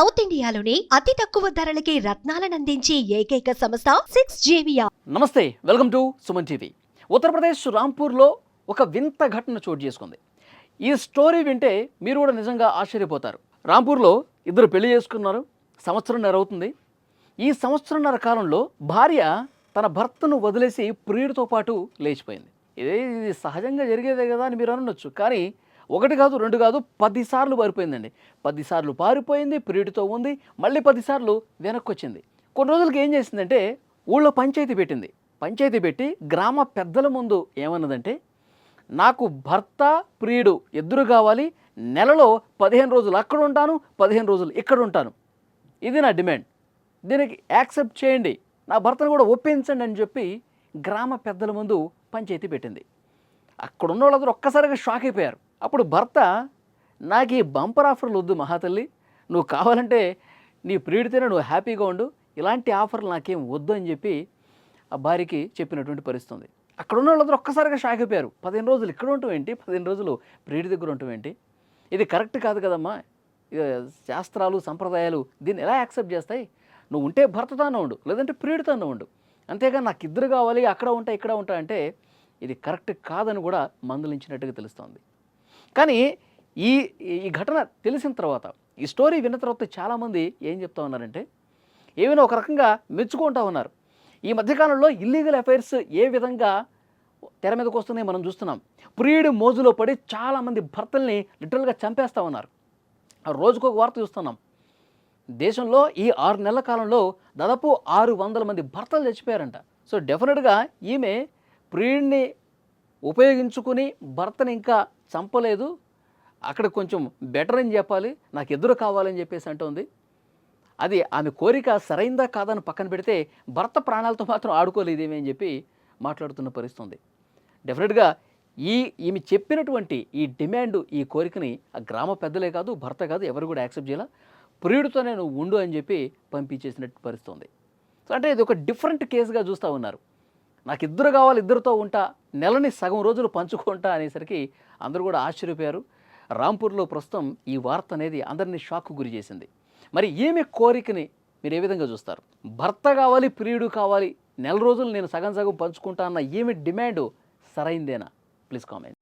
South ఇండియాలోని అతి తక్కువ ధరలకి రత్నాలనందించే ఏకైక సంస్థ సిక్స్ జేవియా నమస్తే welcome to Suman TV. Uttar Pradesh రాంపూర్లో ఒక వింత ఘటన చోటు చేసుకుంది. ఈ స్టోరీ వింటే మీరు కూడా నిజంగా ఆశ్చర్యపోతారు. రాంపూర్లో ఇద్దరు పెళ్ళి చేసుకున్నారు సంవత్సరంన్నర అవుతుంది. ఈ సంవత్సరంన్నర కాలంలో భార్య తన భర్తను వదిలేసి ప్రియుడితో పాటు లేచిపోయింది. ఇదే ఇది సహజంగా జరిగేదే కదా అని మీరు అనొచ్చు కానీ ఒకటి కాదు రెండు కాదు పదిసార్లు పారిపోయిందండి. పదిసార్లు పారిపోయింది ప్రియుడితో ఉంది మళ్ళీ పదిసార్లు వెనక్కి వచ్చింది కొన్ని రోజులకి ఏం చేసిందంటే ఊళ్ళో పంచాయతీ పెట్టింది. పంచాయతీ పెట్టి గ్రామ పెద్దల ముందు ఏమన్నదంటే నాకు భర్త ప్రియుడు ఇద్దరు కావాలి నెలలో పదిహేను రోజులు అక్కడ ఉంటాను పదిహేను రోజులు ఇక్కడ ఉంటాను. ఇది నా డిమాండ్. దీనికి యాక్సెప్ట్ చేయండి. నా భర్తను కూడా ఒప్పించండి అని చెప్పి గ్రామ పెద్దల ముందు పంచాయతీ పెట్టింది. అక్కడ ఉన్న వాళ్ళందరూ ఒక్కసారిగా షాక్ అయిపోయారు. అప్పుడు భర్త నాకు ఈ బంపర్ ఆఫర్లు వద్దు మహాతల్లి. నువ్వు కావాలంటే నీ ప్రియుడితేనే నువ్వు హ్యాపీగా ఉండు. ఇలాంటి ఆఫర్లు నాకేం వద్దు అని చెప్పి ఆ భార్యకి చెప్పినటువంటి పరిస్థితి ఉంది అక్కడ ఉన్న వాళ్ళందరూ ఒక్కసారిగా షాక్ అయిపోయారు. పదిహేను రోజులు ఇక్కడ ఉండటం ఏంటి? పదిహేను రోజులు ప్రియుడి దగ్గర ఉండటం ఏంటి? ఇది కరెక్ట్ కాదు కదమ్మా. శాస్త్రాలు సంప్రదాయాలు దీన్ని ఎలా యాక్సెప్ట్ చేస్తాయి? నువ్వు ఉంటే భర్తతోనే ఉండు లేదంటే ప్రియుడితోనే ఉండు. అంతేగాని నాకు ఇద్దరు కావాలి అక్కడ ఉంటా ఇక్కడ ఉంటా అంటే ఇది కరెక్ట్ కాదని కూడా మందలించినట్టుగా తెలుస్తోంది. కానీ ఈ ఈ ఘటన తెలిసిన తర్వాత ఈ స్టోరీ విన్న తర్వాత చాలామంది ఏం చెప్తా ఉన్నారంటే ఏమైనా ఒక రకంగా మెచ్చుకుంటా ఉన్నారు. ఈ మధ్యకాలంలో ఇల్లీగల్ అఫైర్స్ ఏ విధంగా తెర మీదకి వస్తున్నాయి మనం చూస్తున్నాం. ప్రియుడి మోజులో పడి చాలామంది భర్తల్ని లిటరల్గా చంపేస్తా ఉన్నారు. ఆ రోజుకు ఒక వార్త చూస్తున్నాం. దేశంలో ఈ ఆరు నెలల కాలంలో దాదాపు ఆరు వందల మంది భర్తలు చచ్చిపోయారంట. సో డెఫినెట్గా ఈమె ప్రియుడిని ఉపయోగించుకుని భర్తని ఇంకా చంపలేదు. అక్కడ కొంచెం బెటర్ అని చెప్పాలి. నాకు ఎదురు కావాలని చెప్పేసి అంటుంది. అది ఆమె కోరిక సరైందా కాదని పక్కన పెడితే భర్త ప్రాణాలతో మాత్రం ఆడుకోలేదేమీ అని చెప్పి మాట్లాడుతున్న పరిస్థితి ఉంది. డెఫినెట్గా ఈ ఈమె చెప్పినటువంటి ఈ డిమాండ్ ఈ కోరికని ఆ గ్రామ పెద్దలే కాదు భర్త కాదు ఎవరు కూడా యాక్సెప్ట్ చేయాల? ప్రియుడితో నేను ఉండు అని చెప్పి పంపించేసినట్టు పరిస్థితి ఉంది. సో అంటే ఇది ఒక డిఫరెంట్ కేసుగా చూస్తూ ఉన్నారు. నాకు ఇద్దరు కావాలి ఇద్దరితో ఉంటా నెలని సగం రోజులు పంచుకుంటా అనేసరికి అందరూ కూడా ఆశ్చర్యపోయారు. రాంపూర్లో ప్రస్తుతం ఈ వార్త అనేది అందరినీ షాక్కు గురి చేసింది. మరి ఈమె కోరికని మీరు ఏ విధంగా చూస్తారు? భర్త కావాలి ప్రియుడు కావాలి నెల రోజులు నేను సగం సగం పంచుకుంటా అన్న ఏమి డిమాండ్ సరైందేనా? Please comment.